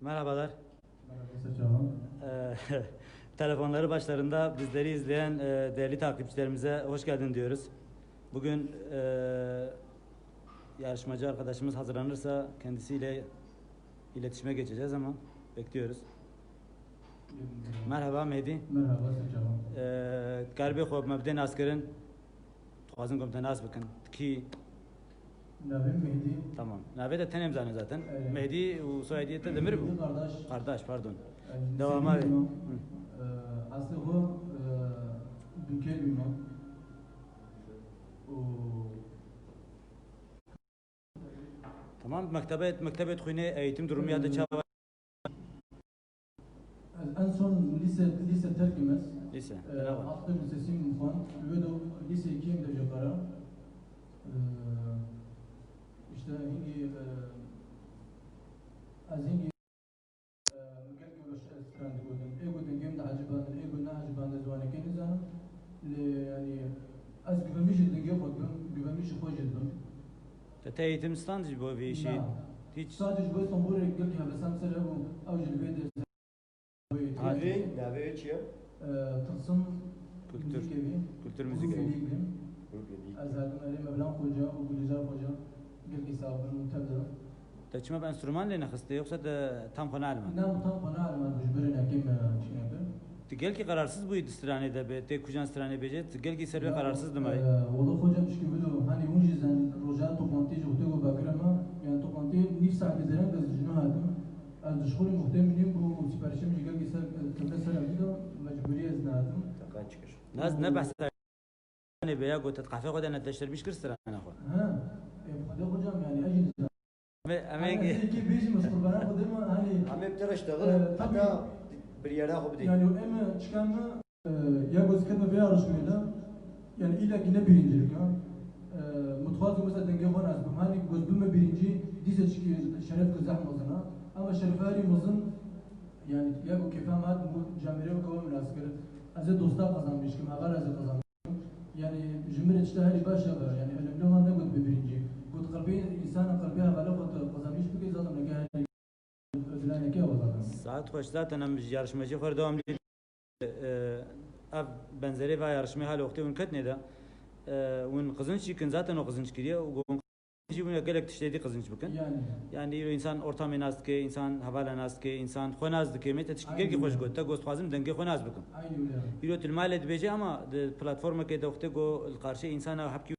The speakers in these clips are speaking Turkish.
Merhabalar. Merhaba Seçal ee, Telefonları başlarında bizleri izleyen e, değerli takipçilerimize hoş geldin diyoruz. Bugün e, yarışmacı arkadaşımız hazırlanırsa kendisiyle iletişime geçeceğiz ama bekliyoruz. Merhaba Mehdi. Merhaba Seçal Hanım. Ee, Galiba Xob Mebden Asker'in Tuğazın Komutanı Asbık'ın ki Navim Mehdi. tamam Nabe de tenem zaten zaten Evet. Mehdi o soyadiyeti de demir Mehdi kardeş. kardeş pardon Yani Devam abi. İmam. Hı. Ee, Aslı bu İmam. O tamam mektebe mektebe khune eğitim durumu ya da çava en son lise lise terkimiz. lise Ee, Aklı Lisesi Mufan. Ve de lise 2 de Jakarta. Ee, اینکه آه، از اینکه آه، مگل که باشه استرند بودن ای بودن گیم ده عجبان ای بودن عجبان زوانه که نزنم یعنی از گفهمیش دنگه خود بم گفهمیش خوش دم تتایی تمستان جی بو ویشی هیچ سادش بو استنبول سر ابو أو جلبید هاوی نوی چیه؟ تقسم كولتر كولتر مزيكا از هادون علي ابلان خوجا وكل جا خوجا قال كي صاب المبتدا Te çima ben enstrüman le nakhiste yoksa da tam konu alma نعم طبعا قناع ما مجبرنا كيما شنو Te gel ki kararsız bu strane de be te kujan strane bece te gel ki serve kararsız demay والله خوجا مش كيبدو هاني ونجزن رجاء توقنتي جوتي وباكرما يعني توقنتي نيف ساعة بزران بس جنو هاتم از دشخوري مهتم نيم بو سيبارشم جيجا كي سر تبدا سلام بيدو مجبوري از ناتم Takan çıkış. naz ne bahs ne be ya gotet kahve koda ne teşter biş kır strane خو ve انا emek كي بيجي مسكور بنا خدمه هاني Ama hep tere Ee, iştahı, tabii. hatta bir yere hop değil. Yani ema çıkanma ya gözükme bir yarışmayla yani illa yine birincilik ha. Mutfakta mesela denge var az bu hani gözbüme birinci dise çıkıyor şeref kızah mazına ama şerefari mazın yani ya bu kefamat bu camire ve kavam münasır az dosta kazanmış kim haber az kazanmış yani cümle işte her baş var yani önemli olan ne gözbü birinci Saat hoş zaten em yarışmacı xor devam li ev benzeri ve yarışma hal vakti un katne da un kızınç yıkın zaten o kızınç kiriyor o ji bunu gelek tiştedi kızınç bakın yani. Yani insan ortamê nas dike insan hevala nas dike insan xwe naz dike me te tiştî xweş got te gost naz bikim aynı öyle. îro tu li malê dibêje ama de wextê got li qarşê insana hepkî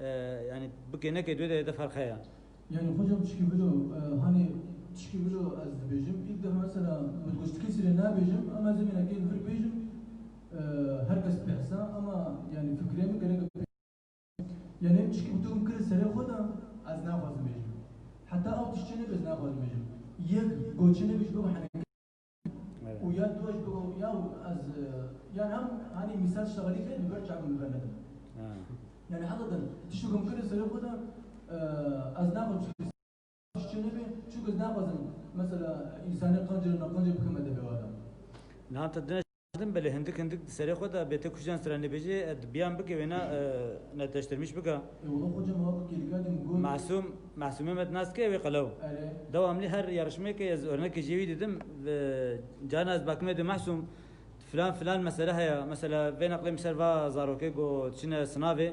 يعني بكينك دوده ده فرق هيا يعني هجوم تشكي بده هاني تشكي بده از بيجم اذا مثلا بتقول تشكي لنا بيجم اما زمن أكيد في بيجم هر كاس بيحسا اما يعني فكري من كده يعني تشكي بده ممكن سره خدا از نافاز بيجم حتى أو تشكي نه بز نافاز بيجم يك گوچنه بيش بو حنا ويا دوش بو يا از يعني هم هاني مثال شغلي كده برجع من بلدنا بلد Ha. يعني حقيقة تشوفهم كده سيروا كده أزناق تشتنبي شو أزناق مثلا إنسان قنجر نقنجر بكم أدبي هذا Na te dine şadim bele hindik hindik serê xwe de bête kujan stranê bêje biyan bike wêna neteştirmiş bike والله خوجة ما بقى اللي قاعد نقول Masum Masum Mehmet Naske ve qalav أره devamlı her yarışmaya ki az örnek jevi dedim ve canaz bakme de mahsum filan filan mesele haya mesela ve nakle misal va zaroke go çine sınavı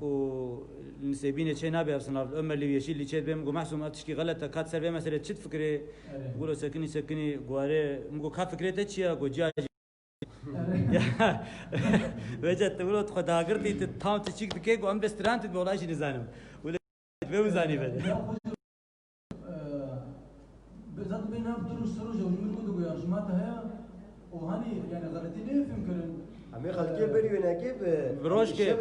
ونسيبين شيء نابي أصلا الأمة اللي يشيل اللي شيء بيم جو محسوم أتشكي غلطة؟ كات سر بيم مثلا تشت فكرة قولوا سكني سكني جواره مجو كات فكرة تشيا جو جاي وجه تقولوا تخد هاجرتي تتام تشيك تكي جو أم بستران تبغى شيء نزانم. ولا بيم زاني بعد بزات بينا بدرس سروج وجمهور كده جو يا وهني يعني غلطين فيهم كلن عمي خلقي بريو ناكيب بروش كيف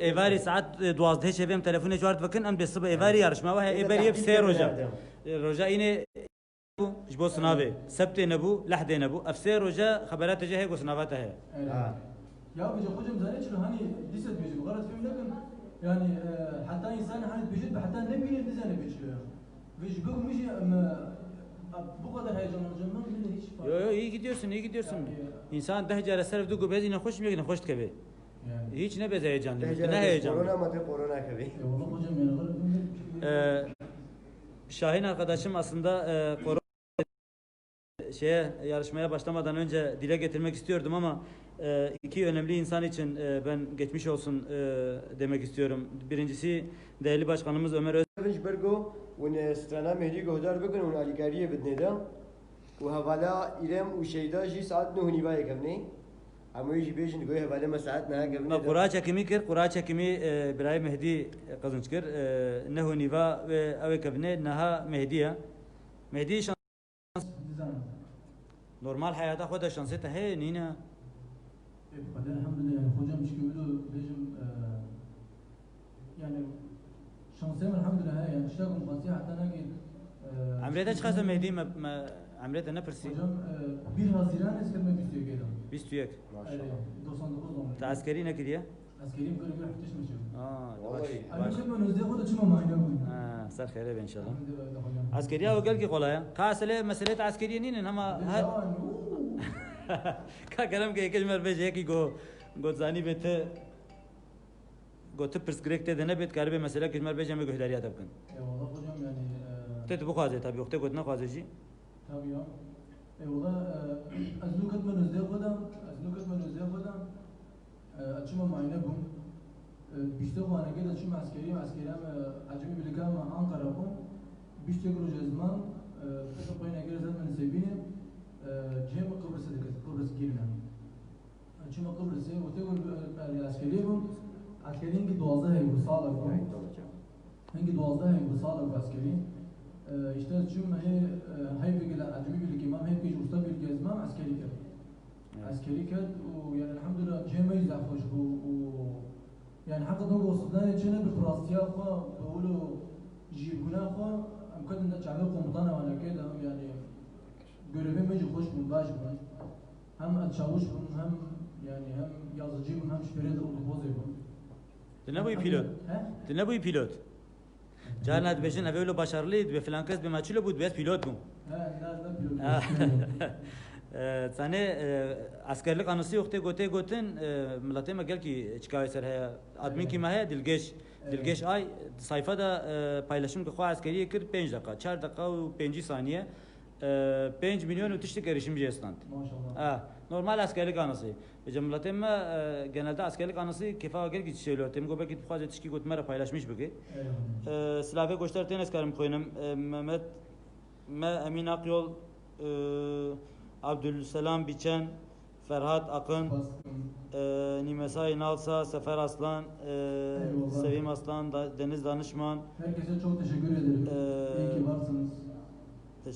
ایواری ساعت دوازده شب هم تلفن چوارد بکن أم بسبه ایواری یارش ما وه ایواری یب سه روزه روزه اینه إيش بو سنابي سبت نبو لحد نبو. افسي رجا خبرات جه هيك وسنابات آه. هي يا ابو جو خجم زاني شنو هاني ديسد بيجي غلط فيهم لكن يعني آه، حتى انسان هاني بيجي حتى نبي ديزاين بيجي بيجي بيجي مش بو قد هيجان جنن من هيش يو يو يي جيتيرسن يي جيتيرسن انسان ده جرى سرف دو بيجي نخش ميجي نخش كبي Yani. Hiç ne bezeyecanlı, ne heyecanlı. Korona mı korona gibi. E, oğlum hocam yani. Ee, Şahin arkadaşım aslında e, korona şeye yarışmaya başlamadan önce dile getirmek istiyordum ama e, iki önemli insan için e, ben geçmiş olsun e, demek istiyorum. Birincisi değerli başkanımız Ömer Öz. Bergo ve strana mehri gohdar bugün ve aligariye bedneda ve havala İrem Uşeyda jis saat nuhniva ekemneyin. همویش بیشن گوی حواله ساعت نه گبن ما قراچا کمی کر قراچا کمی آه، برای مهدی قدم کرد. آه، نه نیوا أو کبنه نه مهدیه مهدی شانس نورمال حیات خود شانس ته نینا خدا الحمدلله خودم شکولو بیشم آه، يعني شانسي الحمد لله يعني اشتغل قصدي حتى نجد عمري تاش خاصه مهدي ما Emre de ne pırsı? Hocam e, 1 Haziran eskerime bistiyor gelen. Bistiyor. Maşallah. E, 99 numara. Ta askeri ne kiriye? Askeriyim böyle bir hafta çalışıyorum. Aa, baş. Aynı şey ben özde kodu çıkmam aynı bu. Ha, sar hayra ben inşallah. Askeriye o gel ki kolaya. Kasele mesele askeriye ninin ama کا کرم کې کې مر به کې ګو ګوزانی به ته ګوت پرسکریکټ ده نه بیت کار به مسله کې مر به جمع ګهداریات اپکن ته ته بخوازه ته به وخت ګوت نه خوازه جی تابعه والله از لوکت من نزده خودم از لوکت من نزده خودم. از چما معاینه بوم بیشتر خب خوانگه از چما عسکری و عسکری هم عجمی بلکم انقره بوم بیشتر روز از من پس خب پایین اگر زد من سبینه. جیم قبرس دکت قبرس گیرم چما قبرسی، و تقول عسکری بوم عسکری اینکه دوازده هی و ساله بوم اینکه دوازده هی و ساله و آه، اشتاز جمعة هي هاي بيجي عجبي بيجي كمان هي بيجي مستقبل جزمة عسكري كده عسكري كده ويعني الحمد لله جيمي زعفوش و يعني حقا نو وصلنا جينا بفراستيا خوا بقولوا جيبونا خوا امكن ان تعمل قمطانة وأنا كده يعني قريبين ميجي خوش من باش من هم اتشاوش من هم يعني هم يازجيب هم شبريد أو بوزي من تنبوي بيلوت تنبوي بيلوت başarılıydı ve filan kez be maçıyla bu bet pilot bu. He, nerede pilot? Ha. Tane askerlik anısı yoktu gote goten millete me gel ki çıkıyor ser haya admin ki mahaya dilgeç dilgeç ay sayfada e, paylaşım ki xo askeriye kir 5 dakika 4 dakika ve 5 saniye 5 milyon ötüşlük erişimci esnant. Maşallah. Normal askerlik anısı. Ve me e, genelde askerlik anısı kefa gel ki söylüyor. Tem go belki fazla tişki gotmara paylaşmış bugün. Eyvallah. Silahı göster tenis karım koyunum. Mehmet Me Emin Akyol e, Abdülselam Biçen Ferhat Akın e, Nimesay Nalsa Sefer Aslan e. Sevim Aslan da, Deniz Danışman Herkese çok teşekkür ederim. Varsınız.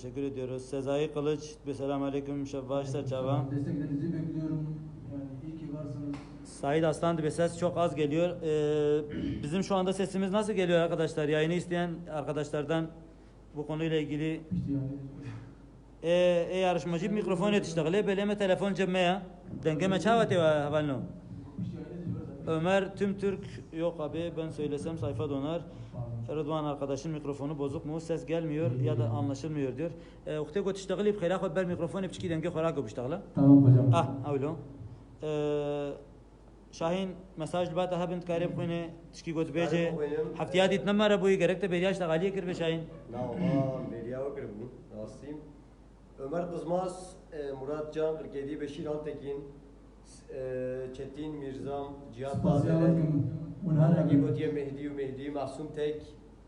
Teşekkür ediyoruz. Sezai Kılıç Selamun Aleyküm Şevvaş Serçava Desteklerinizi bekliyorum. Yani iyi ki varsınız. Said Aslan bir ses çok az geliyor. E, bizim şu anda sesimiz nasıl geliyor arkadaşlar? Yayını isteyen arkadaşlardan bu konuyla ilgili yani. e, yarışmacı mikrofon yetiştiğiyle beleme telefon cebime dengeme çavati havalno. Ömer tüm Türk yok abi ben söylesem sayfa donar. Rıdvan arkadaşın mikrofonu bozuk mu? Ses gelmiyor ya da anlaşılmıyor diyor. E, Ukte ko tiştagli bkhira khod ber mikrofon ipçki denge khora ko biştagla. Tamam hocam. Ah avlo. E, Şahin mesaj bata habint karib khune tişki got beje. Haftiyat itnamara bu gerekte beriyaş tagaliye kir be Şahin. Navman Beriya Bakır bu Nasım Ömer Kızmaz e, Murat Can 47 Beşir Altekin e, Çetin Mirzam Cihat Spasiya Tazeli bakın. Unhara Nagi gibi. Gotiye Mehdi Mehdi Mahsum Tek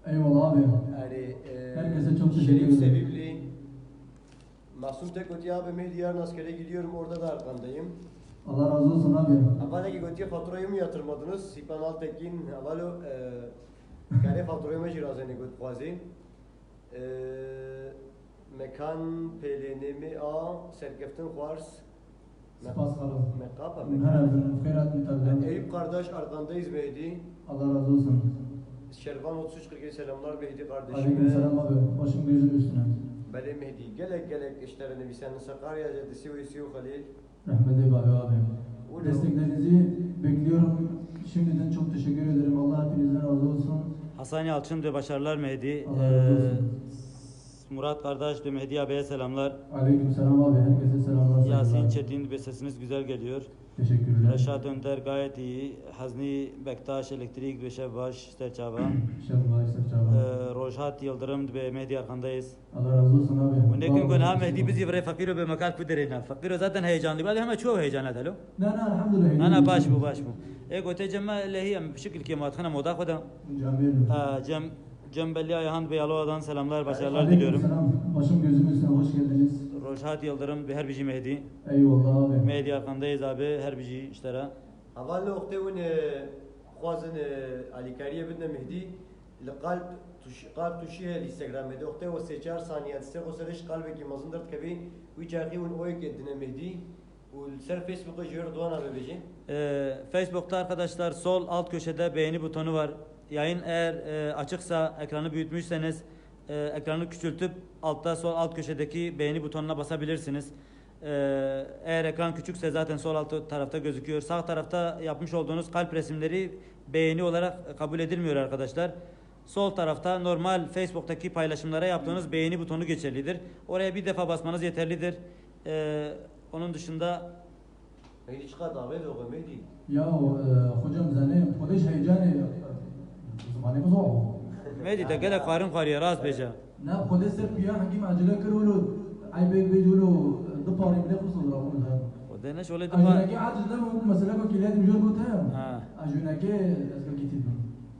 Eyvallah abi. Yani e, Herkese çok teşekkür Şerif ederim. Sevimli Mahsum Tek Gotiye abi Mehdi yarın askere gidiyorum orada da arkandayım Allah razı olsun abi. Havale Gotiye faturayı mı yatırmadınız? Sipan Altekin Havalo Kare faturayı mı cirazeni got Kvazi e, Mekan Pelenemi A Serkeftin Khwars Spas kalın. Mekapa Unhara Mekan bin khairat mutabdan. Eyüp kardeş arkandayız Mehdi Allah razı olsun. Şervan 33 selamlar Mehdi Aleyküm kardeşime selam abi. Başım gözüm üstüne. Bele Mehdi gelek gelek işlerini bir senin Sakarya Caddesi ve İsiyo Halil Rahmet eyvallah abi. Olur. Desteklerinizi bekliyorum. Şimdiden çok teşekkür ederim. Allah hepinizden razı olsun. Hasan Yalçın ve başarılar Mehdi. Allah razı olsun. Ee, Murat kardeş tüm Hediye Bey'e selamlar. Aleyküm selam abi. Herkese selamlar. Yasin selamlar. Çetin ve sesiniz güzel geliyor. Teşekkürler. Reşat Önder gayet iyi. Hazni Bektaş Elektrik ve Şevvaş Serçava. Şevvaş Serçava. Ee, Rojhat Yıldırım ve Mehdi arkandayız. Allah razı olsun abi. Bu ne gün gün Mehdi bizi bre fakir ve mekan kudereyna. Fakir zaten heyecanlı. Bari hemen çok heyecanlı talo. Ne ne elhamdülillah. Ne ne baş bu baş bu. Ego tecemme lehiye şekil kemat khana moda khuda. Cem. خدا Camiyelim. آه جم جم belli Ayhan Bey Alova'dan selamlar, başarılar Aleyküm diliyorum. selam. Başım gözüm üstüne hoş geldiniz. Rojhat Yıldırım ve her bici Mehdi. Eyvallah abi. Mehdi arkandayız abi, her bici işlere. اول وقتی اون خوازن علیکاریه بدن مهدی لقلب توش قلب توشی هل اینستاگرام بده وقتی و سه چهار ثانیه است خو سرش قلب کی مزن درد کبی وی چاقی اون اوی که دن مهدی و سر فیسبوک جور دوان abi بيجي Ee, Facebook'ta arkadaşlar sol alt köşede beğeni butonu var. Yayın eğer e, açıksa, ekranı büyütmüşseniz e, ekranı küçültüp altta sol alt köşedeki beğeni butonuna basabilirsiniz. Ee, eğer ekran küçükse zaten sol alt tarafta gözüküyor. Sağ tarafta yapmış olduğunuz kalp resimleri beğeni olarak kabul edilmiyor arkadaşlar. Sol tarafta normal Facebook'taki paylaşımlara yaptığınız beğeni butonu geçerlidir. Oraya bir defa basmanız yeterlidir. Ee, onun dışında مهدی چقدر دعوت و مهدی Ya e, hocam zane de gele karın karıya rast beca. Ne polis ser piya hakim acele kırılı. Ay bey bey julu dıparı bile fırsat rahmet ha. O da ne şöyle de Ajunaki aciz da bu mesele ko kilad mjor gut ha. Ha. Ajunaki azgal gitib.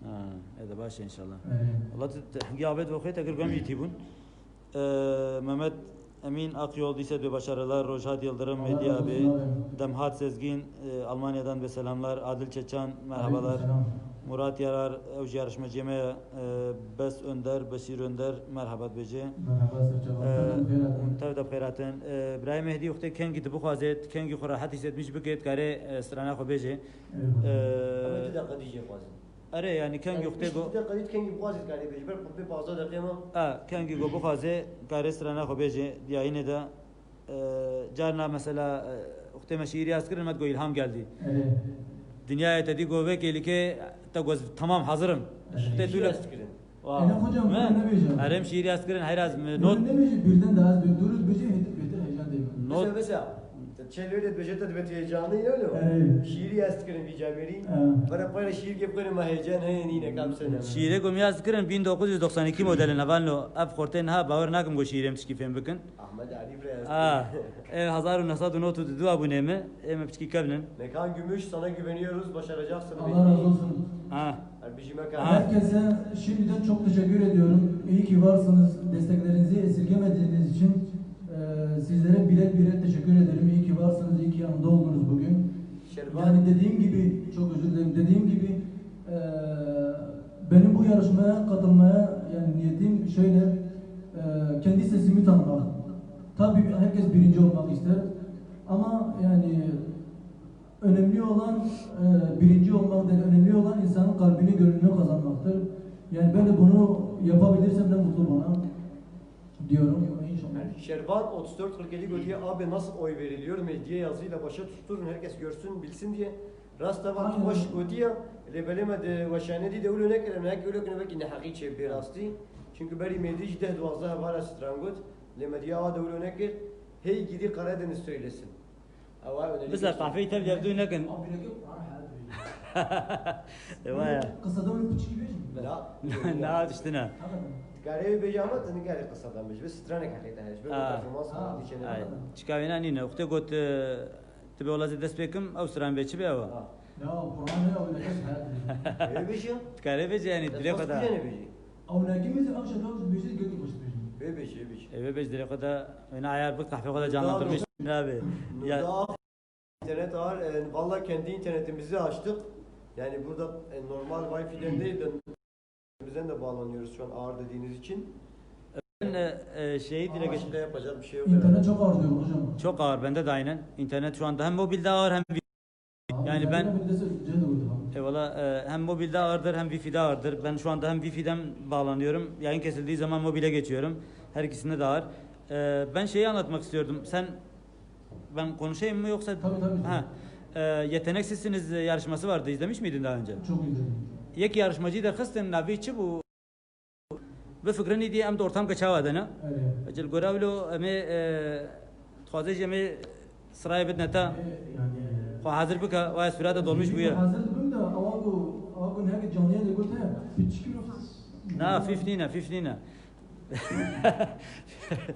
Ha, hadi baş inşallah. Evet. Allah hangi abed vakit eğer göm yitibun. Ee, Mehmet Emin Akyol Diset ve başarılar. Rojhat Yıldırım, razı abi. Demhat Sezgin, e, Almanya'dan ve selamlar. Adil Çeçan, merhabalar. Aleykümselam. Murat Yarar ev yarışmacıma e, bes önder, besir önder merhabat bece. Merhaba tev da peraten. E, İbrahim Mehdi yoktu ken gidi bu hazet, ken gidi rahat hissetmiş bu git kare e, sırana ko bece. Evet. Ama Kadije bazı. اره یعنی کنگی خودی گو دقیق کنگی بخوازی کاری بیش بر خود بازار دقیق ما آه کنگی گو بخوازه کاری سر نه خوبه جه دیایی ندا جارنا مثلا خودی مشیری از کردن مات گو الهام گلدی دنیای تدی گو به کلی که Bitta göz tamam hazırım. Bitta tüyle. Wow. hocam ne becerim? Erem şiir yazgırın hayraz not. Ne becerim birden daha az bir şey- duruz becerim. Not. Mesela مثلا تشلو ده بجد ده بتي جاني لو أي. شيري استكرن في جابري آه. برا برا شير كيف كنا ما هيجان هي نينا كم سنه Şiire gomya askırın 1992 modeli navalno af korten ha baver nakim go şiirem tişki fem bikin. احمد علي برا Ah, e hazar nasad notu du abone mi? E me pişki kavlin. Mekan Gümüş sana güveniyoruz başaracaksın Allah razı olsun. Ha. Erbici Mekan Herkese şimdiden çok teşekkür ediyorum. İyi ki varsınız. Desteklerinizi esirgemediğiniz için e, sizlere birer birer teşekkür ederim. İyi ki varsınız. İyi ki yanımda oldunuz bugün. Şerban. Yani dediğim gibi, çok özür dilerim. Dediğim gibi e, benim bu yarışmaya katılmaya yani niyetim şöyle e, kendi sesimi tanımak. Tabii herkes birinci olmak ister. Ama yani önemli olan e, birinci olmak değil, önemli olan insanın kalbini, gönlünü kazanmaktır. Yani ben de bunu yapabilirsem ne mutlu bana diyorum. İnşallah. Şerban 34 47 Gölge abi nasıl oy veriliyor Mehdiye yazıyla başa tutturun herkes görsün bilsin diye. Rasta bak Aynen. hoş Gölge lebeleme de veşanedi de öyle ne kerem ne öyle ne belki ne hakiki bir rastı. Çünkü beri Mehdi de 12 var strangut. Lemediye ağa da öyle ne ker. Hey gidi Karadeniz söylesin. Mesela kahveyi tabi yaptığın lakin. Vaya. Kısada öyle küçük gibi mi? La. Ne ad iştine. Gare bejamat ne gare kısadan beş. Biz stranek hakikaten. Ben Aa. performans Aa. var diyeceğim. Ay. Çıkavina nina. Ukte got tibe olazi despekim Avustran beçi be ava. Ya Kur'an ne öyle kes hayat. Öyle beşi. Tkare bece yani dire kadar. Ne beşi? Avlakimiz akşam kalkıp beşiz götür başı beşiz. Öyle beşi, öyle beşi. Eve bece dire kadar. Öyle ayar bu kahve kadar canlandırmış. Abi? Ya Daha internet var. E, Valla kendi internetimizi açtık. Yani burada e, normal Wi-Fi'den değil de bizden de bağlanıyoruz şu an ağır dediğiniz için. ben e, şeyi dile Ama geç. şimdi yapacak bir şey yok. İnternet çok ağır diyor hocam. Çok ağır bende de aynen. İnternet şu anda hem mobilde ağır hem Yani ben- Eyvallah e, hem mobilde ağırdır hem wifi'de ağırdır. Ben şu anda hem wifi'den bağlanıyorum. Yayın kesildiği zaman mobile geçiyorum. Her ikisinde de ağır. E, ben şeyi anlatmak istiyordum. Sen ben konuşayım mı yoksa? Tabii, tabii. Ha. E, yeteneksizsiniz yarışması vardı. İzlemiş miydin daha önce? Çok iyi dedim. Yek yarışmacıyı da kıstın navi içi bu ve fikrini diye em de ortam kaçava dana Evet. Ecel goravlo eme txwazê jê me sıraya bedne ta Yani xwe hazır bika vay sürata dolmuş bu ya Hazır bugün de avago avago ne caniye de gote piçki mi? na fif nina fif nina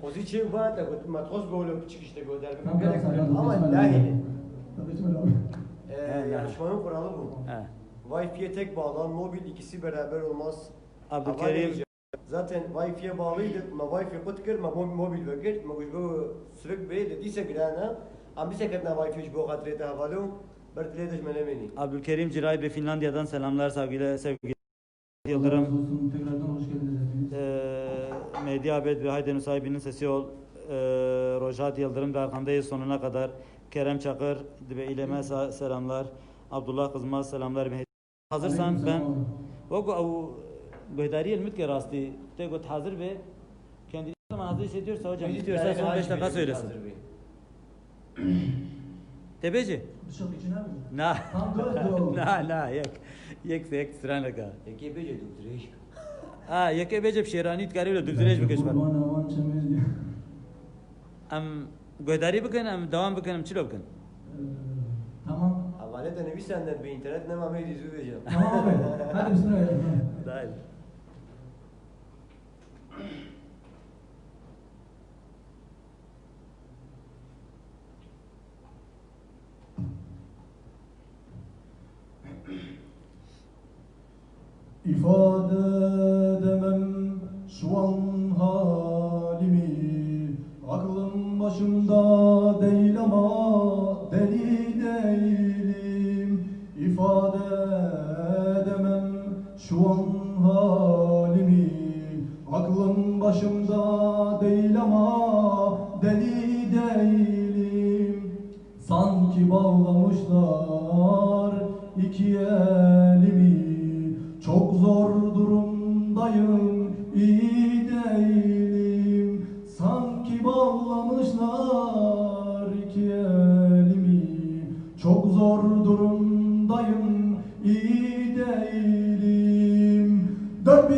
خوزی چه باید اگه متخوز گولو çıkışta gönder Tamam, gerek tamam, yok. ama tamam. dahil. Tabii ki öyle. Ee, yarışmanın kuralı bu. Ha. Wi-Fi'ye tek bağlan, mobil ikisi beraber olmaz. Abdülkerim. Zaten Wi-Fi'ye bağlıydık, ma Wi-Fi kut kır, ma mo- mobil vekir, ma kuş bu sıvık bey de dise girana, am bir seketna Wi-Fi bu kadrete havalu, bertle de jmenemeni. Abdülkerim Ciray ve Finlandiya'dan selamlar sevgili sevgili Yıldırım. Tekrardan hoş geldiniz hepiniz. Eee Mehdi Abed ve Hayden'in sahibinin sesi ol. Eee Rojat Yıldırım ve arkandayız sonuna kadar. Kerem Çakır ve İleme selamlar. Abdullah Kızmaz selamlar. Mehdi. Hazırsan ben Vago o göydari ilmit ki rastı te got hazır be kendini zaman hazır hissediyorsa hocam istiyorsa son 5 dakika söylesin. Tebeci. Çok için abi. Na. Na na yek. Yek yek sıran laka. Yek ebece doktoreş. Ha yek ebece şeranit karıyla doktoreş bir keşfet. Am göydari bıkın am devam bıkın am çilo bıkın. Havale de nevi senden bir internet ne mamey dizi vereceğim. Tamam abi. Hadi bismillahirrahmanirrahim. Dahil. İfade edemem şu an halimi Aklım başımda İfade edemem şu an halimi. Aklım başımda değil ama deli değilim. Sanki bağlamışlar iki elimi. Çok zor durumdayım iyi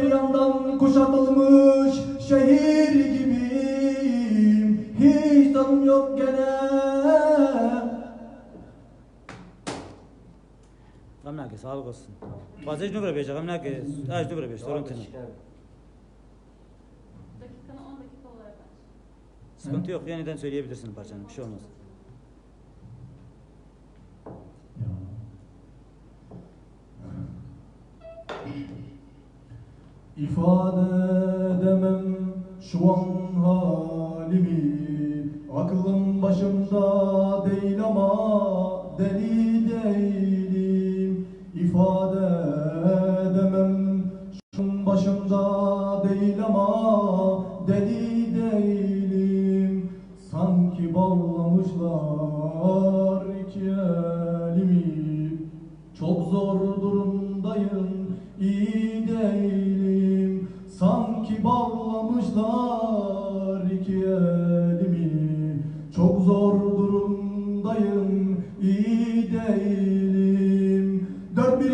bir yandan kuşatılmış şehir gibiyim Hiç tanım yok gene Gam nake sağlık olsun. Fazla hiç nubra beşe. Ha hiç nubra beşe sorun tene. Dakikanı 10 dakika olarak aç. Sıkıntı yok yeniden söyleyebilirsin parçanı bir şey olmaz. İfade edemem şu an halimi. Aklım başımda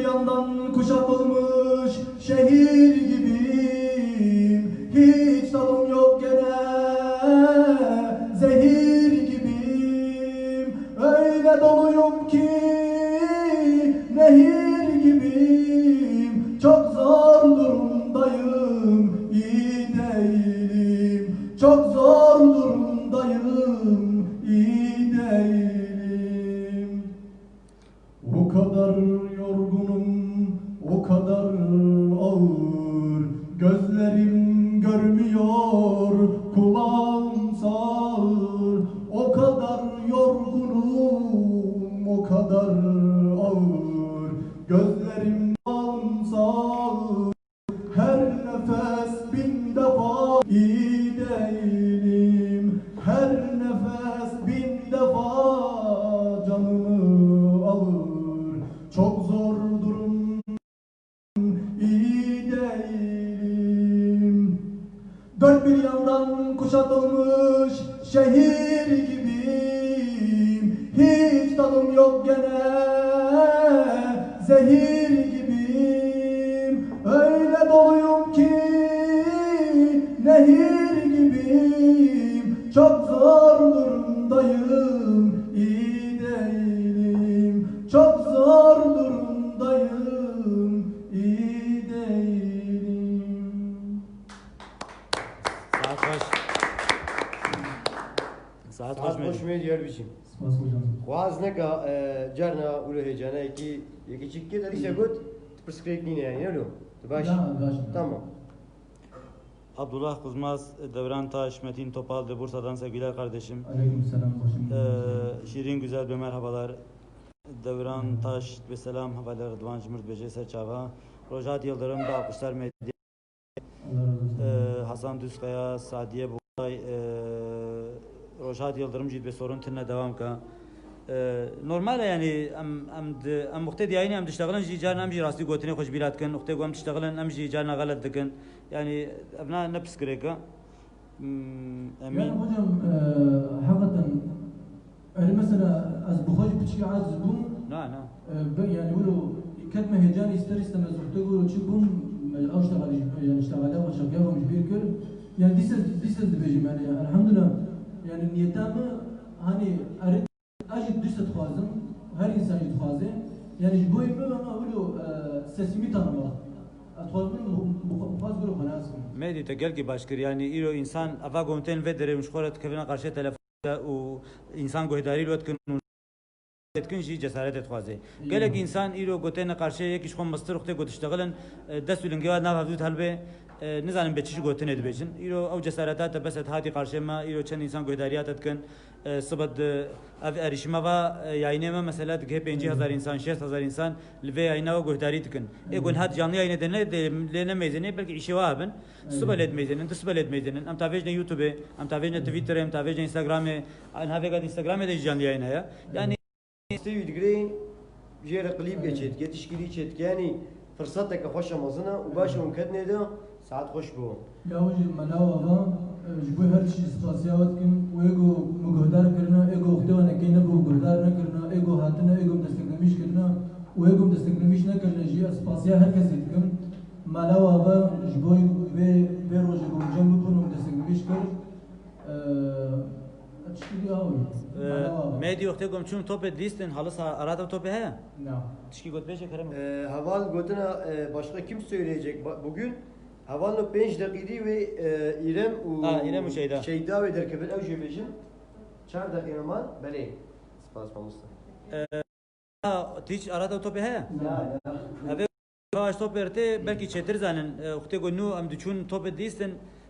yandan kuşatılmış defa iyi değilim Mu diyor biçim. Spas hocam Xwaz neka carna ulu heyecana ki yeki çikke de lise gut preskrek nine yani ne Tu baş. Ya, başım. Tamam. Abdullah Kızmaz, Devran Taş, Metin Topal de Bursa'dan sevgiler kardeşim. Aleyküm selam hoşum Ee, Şirin Güzel ve merhabalar. Devran Taş ve selam havalar Rıdvan Cımırt Bece Serçava. Rojat Yıldırım da alkışlar medya. Hasan Düzkaya, Sadiye Buğday, Rojhat Yıldırım Cidbe sorun tırna devam ka. نورمال يعني ام ام ام وقت يعني ام تشتغلن جي جان ام جي راسي قوتني خوش بيلات كن وقت قوم تشتغلن ام جي جانا غلط دكن يعني ابنا نفس كريكا امين يعني حقا المسألة از بخوش بتشي عز بوم. لا لا يعني ولو كلمة هجاني استرس تمزح تقول تشي بوم؟ أو اشتغل يعني اشتغل أو شغال مش بيركل يعني ديس ديس بيجي يعني الحمد لله يعني نيتامı hani أريد أجد ديس تخازم her insan يتخازم يعني جبوي ما أنا ولو sesimi tanımak أتخازم بخاز ولو خلاص Medi te gel ki başkır yani iro insan ava gomten ve dere müşkorat kevina karşı telefonda o insan gohdari lot etkin jî cesaret etxwaze gelek insan îro gotene karşı yek iş xwe mestir xwe gotiştegilen dest û lingê nav hevdût helbê nizanin be çi ji gotine dibêjin. Îro ew cesareta te beset hatî karşıya me îro çend insan gohdariya te dikin sibet ev erîşima va yayînê me mesela dike pêncî hezar insan şêst hezar insan li vê yayîna we guhdarî dikin. Ê gon hat canlı yayînê de ne lê ne mêzenê belkî îşê wa hebin sibel lê mêzenin tu sibel lê mêzenin em tavêjne استوی دگری جیر قلیب گچید گتیش گیری چید یعنی فرصت که خوش مزنا و باشه اون کد نیده ساعت خوش بو یا وجه ملاو ها جبو هر چی استاسیات کن و ایگو مگهدار کرنا ایگو اختوانه که نبو گهدار نکرنا ایگو هاتنا ایگو دستگرمیش کرنا و ایگو دستگرمیش نکرنا جی اسپاسیا هر کسی کن ملاو ها جبو به روش گمجم بکنم دستگرمیش کرد malawa Medya yoktu gom çun topet listin halı arada tope he. na Tişki got beşe kerem. Ee, Haval Gotuna e, başka kim söyleyecek Ba- bugün? Haval'ın 5 dakikaydı ve e, İrem u Ha, İrem u Şeyda. Şeyda ve derkebel ev jebejin. Çar dakika ama bele. Spas pamusta. Tiç arada tope he. Ya ya. Ave baş toperte belki çetir zanen. Ukte gonu am düşün topet listin nave havale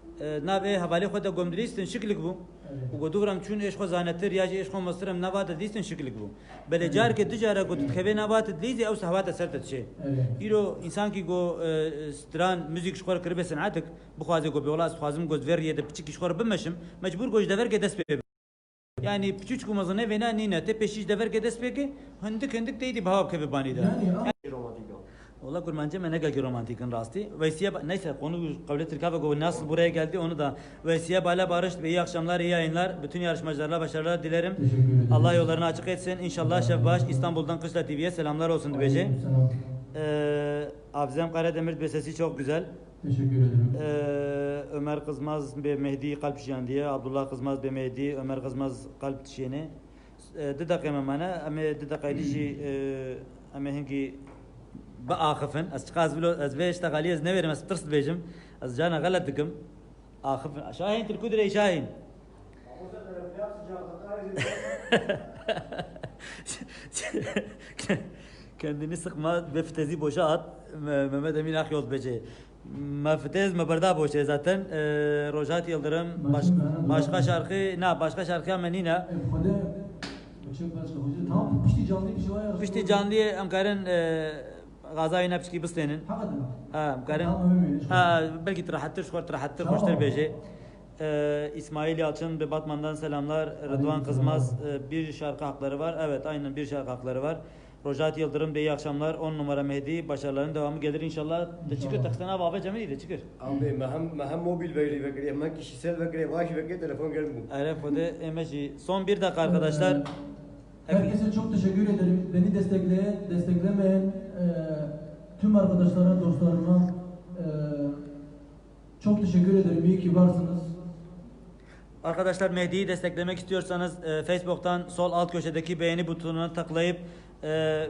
khoda gom listin şeklik bu. Evet. U godugram çun eş kho zanetir ya eş kho masrem nabat listin şeklik bu. Bele jar ke tijara got khave nabat lizi ev sahvat sert şey. evet ایرو انسان کی گو ستران موزیک شخور کربه سنعتک بخوازه گو بیولاس خوازم گو زوریه ده پچیک شخور بمشم مجبور گوش دور که دست به yani küçük kumazına vena nina te peşiş dever ke dest peki hındık hındık deydi bahab ke bani da yani ama Romantik o. Valla kurmancı mene gel romantikin rasti. Veysiye neyse konu kabul ettik ve go nasıl buraya geldi onu da Veysiye bala barış iyi akşamlar iyi yayınlar. Bütün yarışmacılarla başarılar dilerim. Allah yollarını açık etsin. İnşallah Şevbaş İstanbul'dan Kışla TV'ye selamlar olsun. Aleykümselam. Ee, Abzem Karademir bir sesi çok güzel. teşekkür ederim Ee, Ömer Kızmaz be Mehdi kalp şiyan diye, Abdullah Kızmaz be Mehdi, Ömer Kızmaz kalp şiyene. Di dakika memana, ama dakika dişi, ama hengi بآخفن از چقاز بلو از بيش تغالي از نوير مس ترس بيجم از جانا غلط دكم آخفن شاهين تلكودري شاهين kendini sıkma ve fitezi boşa at. Me- Mehmet Emin Akyol Bece. Ma fitez me berda boşa zaten. Ee, Rojat Yıldırım baş, başka şarkı ne başka şarkı ama nina. E, Kode Çok başka hoca. Tamam pişti canlı bir şey var ya. Pişti canlı em karın Ha em karın. Tamam, emin miyim? Ha belki trahattır şuar trahattır Tamam. hoştur Bece. Ee, İsmail Yalçın ve Batman'dan selamlar. Rıdvan Kızmaz bir şarkı hakları var. Evet aynen bir şarkı hakları var. Rojat Yıldırım de iyi akşamlar. 10 numara Mehdi. Başarıların devamı gelir inşallah. De çıkır İnşallah. taksana baba Cemil de çıkır. Abi mehem mehem mobil veri vekri, mehem kişisel vekri, baş vekri telefon gelmiyor. Arif o de emeji. Son bir dakika arkadaşlar. Herkese çok teşekkür ederim. Beni destekleyen, desteklemeyen e, tüm arkadaşlara, dostlarıma e, çok teşekkür ederim. İyi ki varsınız. Arkadaşlar Mehdi'yi desteklemek istiyorsanız e, Facebook'tan sol alt köşedeki beğeni butonuna tıklayıp e,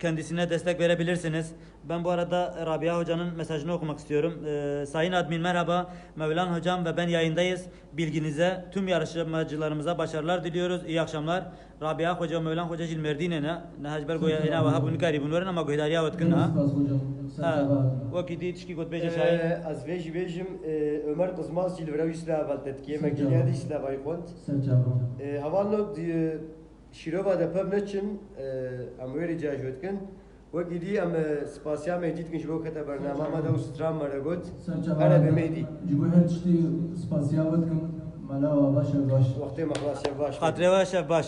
kendisine destek verebilirsiniz. Ben bu arada Rabia Hoca'nın mesajını okumak istiyorum. Ee, Sayın Admin merhaba. Mevlan Hocam ve ben yayındayız. Bilginize tüm yarışmacılarımıza başarılar diliyoruz. İyi akşamlar. Rabia Hoca Mevlan Hoca Jil Merdine ne? Nehaj bergo ya ina vaha bunu garibun verin ama goydar ya vatkın ha. Vakit değil ki kot beje ee, şahin. Az vej vejim ee, Ömer Kızmaz Jil Verav İslam Baltetkiye Mekiniyadi İslam Aykont. Ee, Havanlı بای خوند Sen cevap. هوان نو دی شیرو بعد پب نچن اموری جاجوت کن وقتی دی ام سپاسیا مهدی کن شبو کتا برنامه ما دو سترام مرگوت Sen cevap. انا بمهدی Jibo her tişti spasiyavet kim. Mala ve başa baş. وقتی مخلاص باش Hatire ve şef baş.